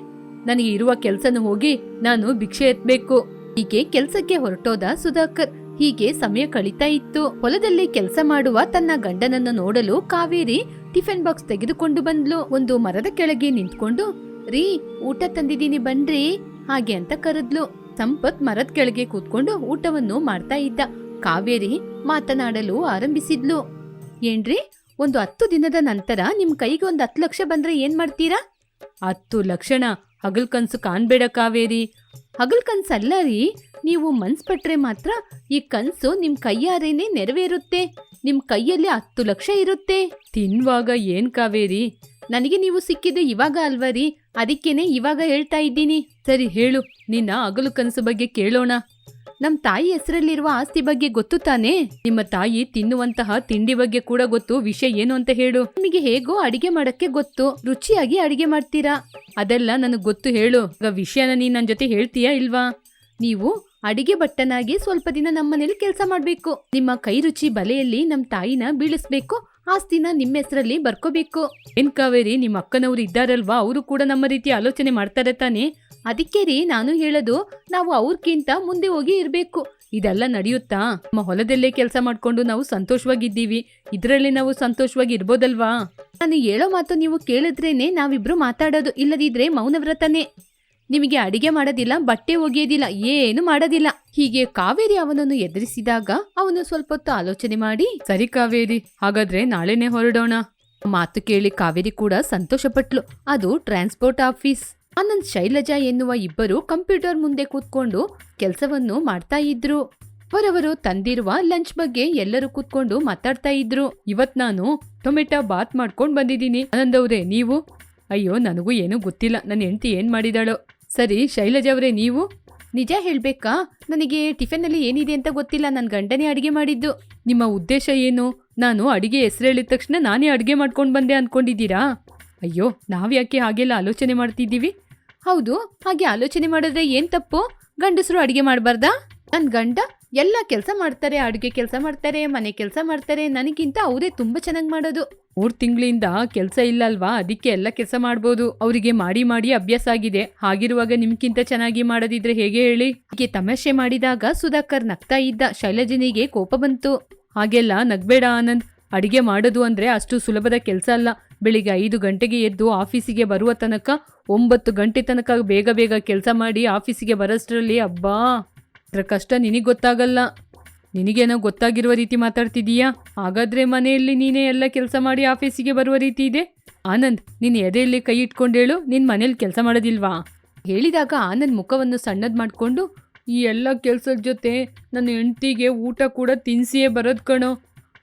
ನನಗೆ ಇರುವ ಕೆಲ್ಸನ ಹೋಗಿ ನಾನು ಭಿಕ್ಷೆ ಎತ್ಬೇಕು. ಹೀಗೆ ಕೆಲಸಕ್ಕೆ ಹೊರಟೋದ ಸುಧಾಕರ್. ಹೀಗೆ ಸಮಯ ಕಳೀತಾ ಇತ್ತು. ಹೊಲದಲ್ಲಿ ಕೆಲಸ ಮಾಡುವ ತನ್ನ ಗಂಡನನ್ನು ನೋಡಲು ಕಾವೇರಿ ಟಿಫಿನ್ ಬಾಕ್ಸ್ ತೆಗೆದುಕೊಂಡು ಬಂದ್ಲು. ಒಂದು ಮರದ ಕೆಳಗೆ ನಿಂತ್ಕೊಂಡು, ರೀ, ಊಟ ತಂದಿದ್ದೀನಿ ಬನ್ರಿ, ಹಾಗೆ ಅಂತ ಕರೆದ್ಲು. ಸಂಪತ್ ಮರದ ಕೆಳಗೆ ಕೂತ್ಕೊಂಡು ಊಟವನ್ನು ಮಾಡ್ತಾ ಇದ್ದ. ಕಾವೇರಿ ಮಾತನಾಡಲು ಆರಂಭಿಸಿದ್ಲು. ಏನ್ರಿ, ಒಂದು ಹತ್ತು ದಿನದ ನಂತರ ನಿಮ್ ಕೈಗೆ ಒಂದು ಹತ್ತು ಲಕ್ಷ ಬಂದ್ರೆ ಏನ್ ಮಾಡ್ತೀರಾ? ಹತ್ತು ಲಕ್ಷಣ, ಹಗಲ್ ಕನ್ಸು ಕಾಣ್ಬೇಡ ಕಾವೇರಿ. ಹಗಲ್ ಕನ್ಸಲ್ಲ ರೀ, ನೀವು ಮನ್ಸ್ ಪಟ್ರೆ ಮಾತ್ರ ಈ ಕನ್ಸು ನಿಮ್ ಕೈಯಾರೇನೆ ನೆರವೇರುತ್ತೆ. ನಿಮ್ ಕೈಯಲ್ಲಿ ಹತ್ತು ಲಕ್ಷ ಇರುತ್ತೆ. ತಿನ್ನುವಾಗ ಏನ್ ಕಾವೇರಿ? ನನಗೆ ನೀವು ಸಿಕ್ಕಿದ್ದು ಇವಾಗ ಅಲ್ವಾ ರೀ ಅದಕ್ಕೇನೆ ಇವಾಗ ಹೇಳ್ತಾ ಇದ್ದೀನಿ. ಸರಿ, ಹೇಳು. ನಿನ್ನ ಹಗಲು ಕನಸು ಬಗ್ಗೆ ಕೇಳೋಣ. ನಮ್ಮ ತಾಯಿ ಹೆಸರಲ್ಲಿರುವ ಆಸ್ತಿ ಬಗ್ಗೆ ಗೊತ್ತು ತಾನೇ? ನಿಮ್ಮ ತಾಯಿ ತಿನ್ನುವಂತಹ ತಿಂಡಿ ಬಗ್ಗೆ ಕೂಡ ಗೊತ್ತು. ವಿಷಯ ಏನು ಅಂತ ಹೇಳು. ನಿಮಗೆ ಹೇಗೋ ಅಡಿಗೆ ಮಾಡಕ್ಕೆ ಗೊತ್ತು. ರುಚಿಯಾಗಿ ಅಡಿಗೆ ಮಾಡ್ತೀರಾ? ಅದೆಲ್ಲ ನನಗೆ ಗೊತ್ತು ಹೇಳು. ಈಗ ವಿಷಯನ ನೀನ್ ನನ್ನ ಜೊತೆ ಹೇಳ್ತೀಯಾ ಇಲ್ವಾ? ನೀವು ಅಡಿಗೆ ಭಟ್ಟನಾಗಿ ಸ್ವಲ್ಪ ದಿನ ನಮ್ಮನೇಲಿ ಕೆಲಸ ಮಾಡಬೇಕು. ನಿಮ್ಮ ಕೈ ರುಚಿ ಬಲೆಯಲ್ಲಿ ನಮ್ಮ ತಾಯಿನ ಬೀಳಿಸ್ಬೇಕು. ಆಸ್ತಿನ ನಿಮ್ಮ ಹೆಸರಲ್ಲಿ ಬರ್ಕೋಬೇಕು. ಏನ್ ಕಾವೇರಿ ನಿಮ್ಮ ಅಕ್ಕನವ್ರು ಇದ್ದಾರಲ್ವಾ? ಅವರು ಕೂಡ ನಮ್ಮ ರೀತಿ ಆಲೋಚನೆ ಮಾಡ್ತಾರೆ ತಾನೇ? ಅದಕ್ಕೆ ರೀ ನಾನು ಹೇಳೋದು, ನಾವು ಅವ್ರಕ್ಕಿಂತ ಮುಂದೆ ಹೋಗಿ ಇರ್ಬೇಕು. ಇದೆಲ್ಲ ನಡೆಯುತ್ತಾ? ನಮ್ಮ ಹೊಲದಲ್ಲೇ ಕೆಲಸ ಮಾಡ್ಕೊಂಡು ನಾವು ಸಂತೋಷವಾಗಿದ್ದೀವಿ. ಇದರಲ್ಲಿ ನಾವು ಸಂತೋಷವಾಗಿ ಇರ್ಬೋದಲ್ವಾ ನಾನು ಹೇಳೋ ಮಾತು ನೀವು ಕೇಳಿದ್ರೇನೆ ನಾವಿಬ್ರು ಮಾತಾಡೋದು, ಇಲ್ಲದಿದ್ರೆ ಮೌನವ್ರತನೇ ನಿಮಗೆ ಅಡಿಗೆ ಮಾಡೋದಿಲ್ಲ, ಬಟ್ಟೆ ಒಗೆಯೋದಿಲ್ಲ, ಏನು ಮಾಡೋದಿಲ್ಲ. ಹೀಗೆ ಕಾವೇರಿ ಅವನನ್ನು ಎದುರಿಸಿದಾಗ ಅವನು ಸ್ವಲ್ಪ ಹೊತ್ತು ಆಲೋಚನೆ ಮಾಡಿ, ಸರಿ ಕಾವೇರಿ, ಹಾಗಾದ್ರೆ ನಾಳೆನೆ ಹೊರಡೋಣ. ಮಾತು ಕೇಳಿ ಕಾವೇರಿ ಕೂಡ ಸಂತೋಷಪಟ್ಲು. ಅದು ಟ್ರಾನ್ಸ್ಪೋರ್ಟ್ ಆಫೀಸ್. ಆನಂದ್ ಶೈಲಜಾ ಎನ್ನುವ ಇಬ್ಬರು ಕಂಪ್ಯೂಟರ್ ಮುಂದೆ ಕೂತ್ಕೊಂಡು ಕೆಲಸವನ್ನು ಮಾಡ್ತಾ ಇದ್ರು. ಅವರವರು ತಂದಿರುವ ಲಂಚ್ ಬಗ್ಗೆ ಎಲ್ಲರೂ ಕೂತ್ಕೊಂಡು ಮಾತಾಡ್ತಾ ಇದ್ರು. ಇವತ್ ನಾನು ಟೊಮೆಟೊ ಬಾತ್ ಮಾಡ್ಕೊಂಡು ಬಂದಿದ್ದೀನಿ. ಆನಂದ್ ಅವ್ರೆ, ನೀವು? ಅಯ್ಯೋ, ನನಗೂ ಏನೂ ಗೊತ್ತಿಲ್ಲ. ನನ್ನ ಹೆಂಡತಿ ಏನ್ ಮಾಡಿದಾಳೋ? ಸರಿ ಶೈಲಜಾವ್ರೆ ನೀವು? ನಿಜ ಹೇಳ್ಬೇಕಾ? ನನಗೆ ಟಿಫಿನಲ್ಲಿ ಏನಿದೆ ಅಂತ ಗೊತ್ತಿಲ್ಲ ನನ್ನ ಗಂಡನೇ ಅಡಿಗೆ ಮಾಡಿದ್ದು. ನಿಮ್ಮ ಉದ್ದೇಶ ಏನು? ನಾನು ಅಡಿಗೆ ಹೆಸರು ಹೇಳಿದ ತಕ್ಷಣ ನಾನೇ ಅಡಿಗೆ ಮಾಡ್ಕೊಂಡು ಬಂದೆ ಅನ್ಕೊಂಡಿದ್ದೀರಾ? ಅಯ್ಯೋ, ನಾವ್ಯಾಕೆ ಹಾಗೆಲ್ಲ ಆಲೋಚನೆ ಮಾಡ್ತಿದ್ದೀವಿ? ಹೌದು, ಹಾಗೆ ಆಲೋಚನೆ ಮಾಡಿದ್ರೆ ಏನು ತಪ್ಪು? ಗಂಡಸರು ಅಡಿಗೆ ಮಾಡಬಾರ್ದಾ? ನನ್ನ ಗಂಡ ಎಲ್ಲ ಕೆಲಸ ಮಾಡ್ತಾರೆ, ಅಡುಗೆ ಕೆಲಸ ಮಾಡ್ತಾರೆ, ಮನೆ ಕೆಲಸ ಮಾಡ್ತಾರೆ, ನನಗಿಂತ ಅವರೇ ತುಂಬಾ ಚೆನ್ನಾಗಿ ಮಾಡೋದು. ಮೂರ್ ತಿಂಗಳಿಂದ ಕೆಲಸ ಇಲ್ಲ ಅಲ್ವಾ ಅದಕ್ಕೆ ಎಲ್ಲ ಕೆಲಸ ಮಾಡ್ಬೋದು. ಅವರಿಗೆ ಮಾಡಿ ಮಾಡಿ ಅಭ್ಯಾಸ ಆಗಿದೆ. ಹಾಗಿರುವಾಗ ನಿಮ್ಗಿಂತ ಚೆನ್ನಾಗಿ ಮಾಡೋದಿದ್ರೆ ಹೇಗೆ ಹೇಳಿ? ಹೀಗೆ ತಮಾಷೆ ಮಾಡಿದಾಗ ಸುಧಾಕರ್ ನಗ್ತಾ ಇದ್ದ ಶೈಲಜನಿಗೆ ಕೋಪ ಬಂತು. ಹಾಗೆಲ್ಲ ನಗ್ಬೇಡ ಆನಂದ್. ಅಡಿಗೆ ಮಾಡೋದು ಅಂದ್ರೆ ಅಷ್ಟು ಸುಲಭದ ಕೆಲಸ ಅಲ್ಲ. ಬೆಳಿಗ್ಗೆ ಐದು ಗಂಟೆಗೆ ಎದ್ದು ಆಫೀಸಿಗೆ ಬರುವ ತನಕ, ಒಂಬತ್ತು ಗಂಟೆ ತನಕ ಬೇಗ ಬೇಗ ಕೆಲಸ ಮಾಡಿ ಆಫೀಸಿಗೆ ಬರೋಷ್ಟರಲ್ಲಿ ಅಬ್ಬಾ! ಅದ್ರ ಕಷ್ಟ ನಿನಗೆ ಗೊತ್ತಾಗಲ್ಲ. ನಿನಗೇನೋ ಗೊತ್ತಾಗಿರುವ ರೀತಿ ಮಾತಾಡ್ತಿದೀಯಾ? ಹಾಗಾದ್ರೆ ಮನೆಯಲ್ಲಿ ನೀನೇ ಎಲ್ಲ ಕೆಲಸ ಮಾಡಿ ಆಫೀಸಿಗೆ ಬರುವ ರೀತಿ ಇದೆ? ಆನಂದ್ ನಿನ್ನ ಎದೆಯಲ್ಲಿ ಕೈ ಇಟ್ಕೊಂಡೇಳು, ನಿನ್ ಮನೇಲಿ ಕೆಲಸ ಮಾಡೋದಿಲ್ವಾ? ಹೇಳಿದಾಗ ಆನಂದ್ ಮುಖವನ್ನು ಸಣ್ಣದ್ ಮಾಡ್ಕೊಂಡು, ಈ ಎಲ್ಲ ಕೆಲಸದ ಜೊತೆ ನನ್ನ ಹೆಂಡ್ತಿಗೆ ಊಟ ಕೂಡ ತಿನ್ಸಿಯೇ ಬರೋದ್ ಕಣೋ.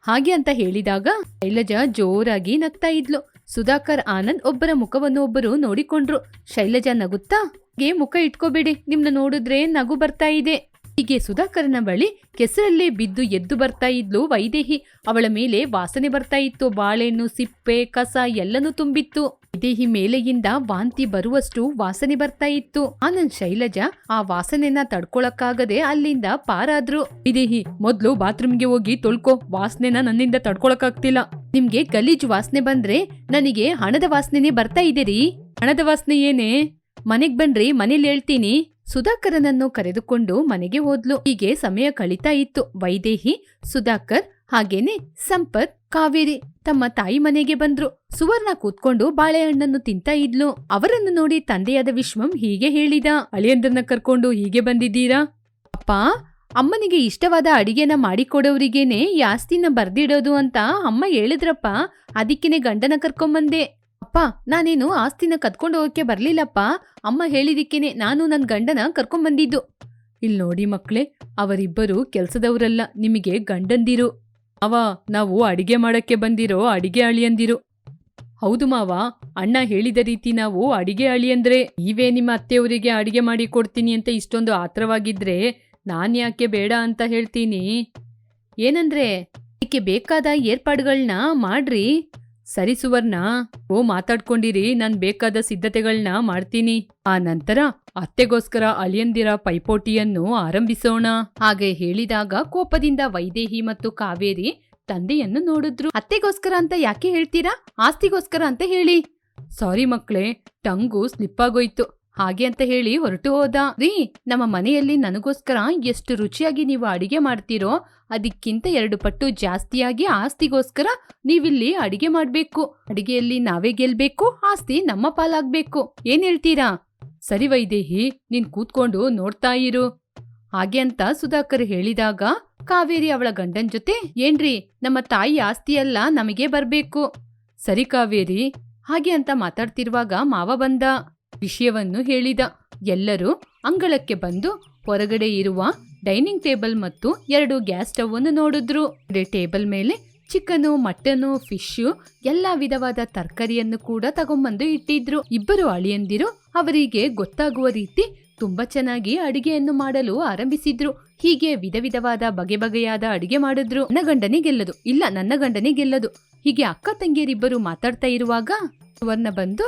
ಹಾಗೆ ಅಂತ ಹೇಳಿದಾಗ ಶೈಲಜಾ ಜೋರಾಗಿ ನಗ್ತಾ ಇದ್ಲು. ಸುಧಾಕರ್, ಆನಂದ್ ಒಬ್ಬರ ಮುಖವನ್ನು ಒಬ್ಬರು ನೋಡಿಕೊಂಡ್ರು. ಶೈಲಜಾ ನಗುತ್ತಾ ಗೆ ಮುಖ ಇಟ್ಕೋಬೇಡಿ, ನಿಮ್ನ ನೋಡಿದ್ರೆ ನಗು ಬರ್ತಾ ಇದೆ. ಹೀಗೆ ಸುಧಾಕರನ ಬಳಿ ಕೆಸರಲ್ಲೇ ಬಿದ್ದು ಎದ್ದು ಬರ್ತಾ ಇದ್ಲು ವೈದೇಹಿ. ಅವಳ ಮೇಲೆ ವಾಸನೆ ಬರ್ತಾ ಇತ್ತು. ಬಾಳೆಹಣ್ಣು, ಸಿಪ್ಪೆ, ಕಸ ಎಲ್ಲನೂ ತುಂಬಿತ್ತು. ವೈದೇಹಿ ಮೇಲೆಯಿಂದ ವಾಂತಿ ಬರುವಷ್ಟು ವಾಸನೆ ಬರ್ತಾ ಇತ್ತು. ಆನಂದ್ ಶೈಲಜಾ ಆ ವಾಸನೆನ ತಡ್ಕೊಳಕ್ಕಾಗದೆ ಅಲ್ಲಿಂದ ಪಾರಾದ್ರು. ವೈದೇಹಿ, ಮೊದ್ಲು ಬಾತ್ರೂಮ್ಗೆ ಹೋಗಿ ತೊಳ್ಕೊ. ವಾಸನೆನ ನನ್ನಿಂದ ತಡ್ಕೊಳಕ್ಕಾಗ್ತಿಲ್ಲ. ನಿಮ್ಗೆ ಗಲೀಜ್ ವಾಸನೆ ಬಂದ್ರೆ ನನಗೆ ಹಣದ ವಾಸನೆನೇ ಬರ್ತಾ ಇದೆ ರೀ. ಹಣದ ವಾಸನೆ ಏನೇ? ಮನೆಗ್ ಬನ್ರಿ ಮನೇಲಿ ಹೇಳ್ತೀನಿ. ಸುಧಾಕರನನ್ನು ಕರೆದುಕೊಂಡು ಮನೆಗೆ ಹೋದ್ಲು. ಹೀಗೆ ಸಮಯ ಕಳೀತಾ ಇತ್ತು. ವೈದೇಹಿ, ಸುಧಾಕರ್ ಹಾಗೇನೆ ಸಂಪತ್, ಕಾವೇರಿ ತಮ್ಮ ತಾಯಿ ಮನೆಗೆ ಬಂದ್ರು. ಸುವರ್ಣ ಕೂತ್ಕೊಂಡು ಬಾಳೆಹಣ್ಣನ್ನು ತಿಂತಾ ಇದ್ಲು. ಅವರನ್ನು ನೋಡಿ ತಂದೆಯಾದ ವಿಶ್ವಂ ಹೀಗೆ ಹೇಳಿದ, ಅಳಿಯಂದ್ರನ್ನ ಕರ್ಕೊಂಡು ಹೀಗೆ ಬಂದಿದ್ದೀರಾ? ಅಪ್ಪ, ಅಮ್ಮನಿಗೆ ಇಷ್ಟವಾದ ಅಡಿಗೆನ ಮಾಡಿಕೊಡೋರಿಗೇನೆ ಈ ಆಸ್ತಿನ ಬರ್ದಿಡೋದು ಅಂತ ಅಮ್ಮ ಹೇಳಿದ್ರಪ್ಪ. ಅದಕ್ಕೇನೆ ಗಂಡನ ಕರ್ಕೊಂಬಂದೆ. ಅಪ್ಪ, ನಾನೇನು ಆಸ್ತಿನ ಕದ್ಕೊಂಡು ಹೋಗಕ್ಕೆ ಬರ್ಲಿಲ್ಲಪ್ಪ. ಅಮ್ಮ ಹೇಳಿದಿಕ್ಕೇನೆ ನಾನು ನನ್ನ ಗಂಡನ ಕರ್ಕೊಂಬಂದಿದ್ದು ಇಲ್ಲಿ ನೋಡಿ ಮಕ್ಳೇ, ಅವರಿಬ್ಬರು ಕೆಲಸದವರಲ್ಲ. ನಿಮಗೆ ಗಂಡಂದಿರು. ಅವ ನಾವು ಅಡಿಗೆ ಮಾಡಕ್ಕೆ ಬಂದಿರೋ ಅಡಿಗೆ ಅಳಿಯಂದಿರು. ಹೌದು ಮಾವ, ಅಣ್ಣ ಹೇಳಿದ ರೀತಿ ನಾವು ಅಡಿಗೆ ಅಳಿಯಂದ್ರೆ ಇವೇ ನಿಮ್ಮ ಅತ್ತೆಯವರಿಗೆ ಅಡಿಗೆ ಮಾಡಿ ಕೊಡ್ತೀನಿ ಅಂತ ಇಷ್ಟೊಂದು ಆತ್ರವಾಗಿದ್ರೆ ನಾನ್ ಯಾಕೆ ಬೇಡ ಅಂತ ಹೇಳ್ತೀನಿ? ಏನಂದ್ರೆ ಇದಕ್ಕೆ ಬೇಕಾದ ಏರ್ಪಾಡುಗಳನ್ನ ಮಾಡ್ರಿ. ಸರಿ ಸುವರ್ಣ, ಓ ಮಾತಾಡ್ಕೊಂಡಿರಿ, ನಾನು ಬೇಕಾದ ಸಿದ್ಧತೆಗಳನ್ನ ಮಾಡ್ತೀನಿ. ಆ ನಂತರ ಅತ್ತೆಗೋಸ್ಕರ ಅಳಿಯಂದಿರ ಪೈಪೋಟಿಯನ್ನು ಆರಂಭಿಸೋಣ. ಹಾಗೆ ಹೇಳಿದಾಗ ಕೋಪದಿಂದ ವೈದೇಹಿ ಮತ್ತು ಕಾವೇರಿ ತಂದೆಯನ್ನು ನೋಡಿದ್ರು. ಅತ್ತೆಗೋಸ್ಕರ ಅಂತ ಯಾಕೆ ಹೇಳ್ತೀರಾ? ಆಸ್ತಿಗೋಸ್ಕರ ಅಂತ ಹೇಳಿ. ಸಾರಿ ಮಕ್ಳೇ, ಟಂಗು ಸ್ಲಿಪ್ ಆಗೋಯ್ತು. ಹಾಗೆ ಅಂತ ಹೇಳಿ ಹೊರಟು ಹೋದ. ರೀ, ನಮ್ಮ ಮನೆಯಲ್ಲಿ ನನಗೋಸ್ಕರ ಎಷ್ಟು ರುಚಿಯಾಗಿ ನೀವು ಅಡಿಗೆ ಮಾಡ್ತೀರೋ ಅದಕ್ಕಿಂತ ಎರಡು ಪಟ್ಟು ಜಾಸ್ತಿಯಾಗಿ ಆಸ್ತಿಗೋಸ್ಕರ ನೀವಿಲ್ಲಿ ಅಡಿಗೆ ಮಾಡ್ಬೇಕು. ಅಡಿಗೆಯಲ್ಲಿ ನಾವೇ ಗೆಲ್ಬೇಕು, ಆಸ್ತಿ ನಮ್ಮ ಪಾಲಾಗ್ಬೇಕು. ಏನ್ ಹೇಳ್ತೀರಾ? ಸರಿ ವೈದೇಹಿ, ನೀನ್ ಕೂತ್ಕೊಂಡು ನೋಡ್ತಾ ಇರು. ಹಾಗೆ ಅಂತ ಸುಧಾಕರ್ ಹೇಳಿದಾಗ ಕಾವೇರಿ ಅವಳ ಗಂಡನ್ ಜೊತೆ, ಏನ್ರಿ, ನಮ್ಮ ತಾಯಿ ಆಸ್ತಿ ಎಲ್ಲ ನಮಗೆ ಬರ್ಬೇಕು. ಸರಿ ಕಾವೇರಿ, ಹಾಗೆ ಅಂತ ಮಾತಾಡ್ತಿರುವಾಗ ಮಾವ ಬಂದ. ವಿಷಯವನ್ನು ಹೇಳಿದ. ಎಲ್ಲರೂ ಅಂಗಳಕ್ಕೆ ಬಂದು ಹೊರಗಡೆ ಇರುವ ಡೈನಿಂಗ್ ಟೇಬಲ್ ಮತ್ತು ಎರಡು ಗ್ಯಾಸ್ ಸ್ಟವ್ ಅನ್ನು ನೋಡಿದ್ರು ಟೇಬಲ್ ಮೇಲೆ ಚಿಕನು, ಮಟನು ಫಿಶು ಎಲ್ಲಾ ವಿಧವಾದ ತರಕಾರಿಯನ್ನು ಕೂಡ ತಗೊಂಬಂದು ಇಟ್ಟಿದ್ರು. ಇಬ್ಬರು ಅಳಿಯಂದಿರು ಅವರಿಗೆ ಗೊತ್ತಾಗುವ ರೀತಿ ತುಂಬಾ ಚೆನ್ನಾಗಿ ಅಡಿಗೆಯನ್ನು ಮಾಡಲು ಆರಂಭಿಸಿದ್ರು. ಹೀಗೆ ವಿಧ ವಿಧವಾದ ಬಗೆ ಬಗೆಯಾದ ಅಡಿಗೆ ಮಾಡಿದ್ರು. ನನ್ನ ಗಂಡನೇ ಗೆಲ್ಲದು, ಇಲ್ಲ ನನ್ನ ಗಂಡನೇ ಗೆಲ್ಲದು. ಹೀಗೆ ಅಕ್ಕ ತಂಗಿಯರಿಬ್ಬರು ಮಾತಾಡ್ತಾ ಇರುವಾಗ ಸುವರ್ಣ ಬಂದು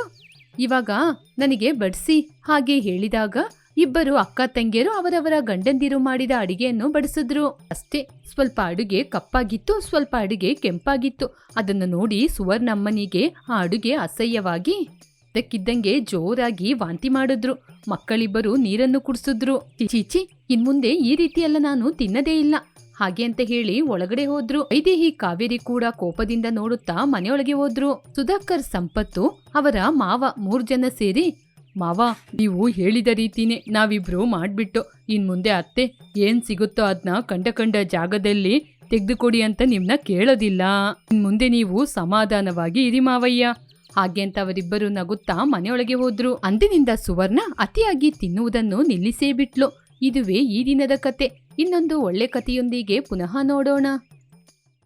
ಇವಾಗ ನನಗೆ ಬಡಿಸಿ ಹಾಗೆ ಹೇಳಿದಾಗ ಇಬ್ಬರು ಅಕ್ಕ ತಂಗಿಯರು ಅವರವರ ಗಂಡಂದಿರು ಮಾಡಿದ ಅಡಿಗೆಯನ್ನು ಬಡಿಸಿದ್ರು. ಅಷ್ಟೇ, ಸ್ವಲ್ಪ ಅಡುಗೆ ಕಪ್ಪಾಗಿತ್ತು, ಸ್ವಲ್ಪ ಅಡುಗೆ ಕೆಂಪಾಗಿತ್ತು. ಅದನ್ನು ನೋಡಿ ಸುವರ್ಣಮ್ಮನಿಗೆ ಆ ಅಡುಗೆ ಅಸಹ್ಯವಾಗಿ ಇದ್ದಕ್ಕಿದ್ದಂಗೆ ಜೋರಾಗಿ ವಾಂತಿ ಮಾಡಿದ್ರು. ಮಕ್ಕಳಿಬ್ಬರು ನೀರನ್ನು ಕುಡಿಸಿದ್ರು. ಚೀಚಿ, ಇನ್ಮುಂದೆ ಈ ರೀತಿಯೆಲ್ಲ ನಾನು ತಿನ್ನದೇ ಇಲ್ಲ. ಹಾಗೆ ಅಂತ ಹೇಳಿ ಒಳಗಡೆ ಹೋದ್ರು. ಐದೇಹಿ ಕಾವೇರಿ ಕೂಡ ಕೋಪದಿಂದ ನೋಡುತ್ತಾ ಮನೆಯೊಳಗೆ ಹೋದ್ರು. ಸುಧಾಕರ್ ಸಂಪತ್ತು, ಅವರ ಮಾವ ಮೂರ್ ಜನ ಸೇರಿ, ಮಾವ, ನೀವು ಹೇಳಿದ ರೀತಿನೇ ನಾವಿಬ್ರು ಮಾಡ್ಬಿಟ್ಟು, ಇನ್ ಮುಂದೆ ಅತ್ತೆ ಏನ್ ಸಿಗುತ್ತೋ ಅದನ್ನ ಕಂಡ ಕಂಡ ಜಾಗದಲ್ಲಿ ತೆಗೆದುಕೊಡಿ ಅಂತ ನಿಮ್ನ ಕೇಳೋದಿಲ್ಲ. ಇನ್ ಮುಂದೆ ನೀವು ಸಮಾಧಾನವಾಗಿ ಇರಿ ಮಾವಯ್ಯ. ಹಾಗೆ ಅಂತ ಅವರಿಬ್ಬರು ನಗುತ್ತಾ ಮನೆಯೊಳಗೆ ಹೋದ್ರು. ಅಂದಿನಿಂದ ಸುವರ್ಣ ಅತಿಯಾಗಿ ತಿನ್ನುವುದನ್ನು ನಿಲ್ಲಿಸೇ ಬಿಟ್ಲು. ಇದುವೇ ಈ ದಿನದ ಕತೆ. ಇನ್ನೊಂದು ಒಳ್ಳೆ ಕಥೆಯೊಂದಿಗೆ ಪುನಃ ನೋಡೋಣ.